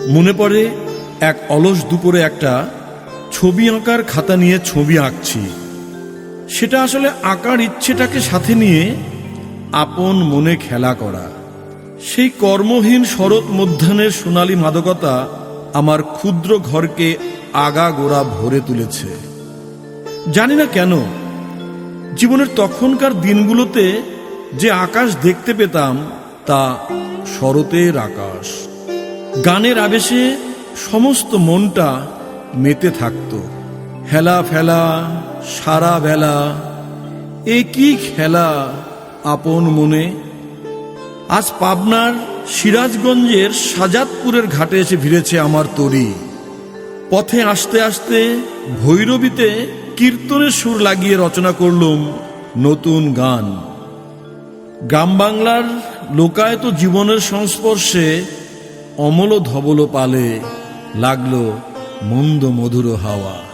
মনে পড়ে এক অলস দুপুরে একটা ছবি আঁকার খাতা নিয়ে ছবি আঁকছি। সেটা আসলে আঁকার ইচ্ছেটাকে সাথে নিয়ে আপন মনে খেলা করা। সেই কর্মহীন শরৎ মধ্যাহ্নের সোনালী মাদকতা আমার ক্ষুদ্র ঘরকে আগা গোড়া ভরে তুলেছে। জানি না কেন, জীবনের তখনকার দিনগুলোতে যে আকাশ দেখতে পেতাম তা শরতের আকাশ। গানের আবেশে সমস্ত মনটা মেতে থাকত। হেলা ফেলা, সারা বেলা এ কি খেলা আপন মনে। আজ পাবনার সিরাজগঞ্জের সাজাদপুরের ঘাটে এসে ভিড়েছে আমার তরি। পথে আসতে আসতে ভৈরবীতে কীর্তনের সুর লাগিয়ে রচনা করলুম নতুন গান। গ্রাম বাংলার লোকায়ত জীবনের সংস্পর্শে অমল ধবল পালে লাগল মন্দ মধুর হাওয়া।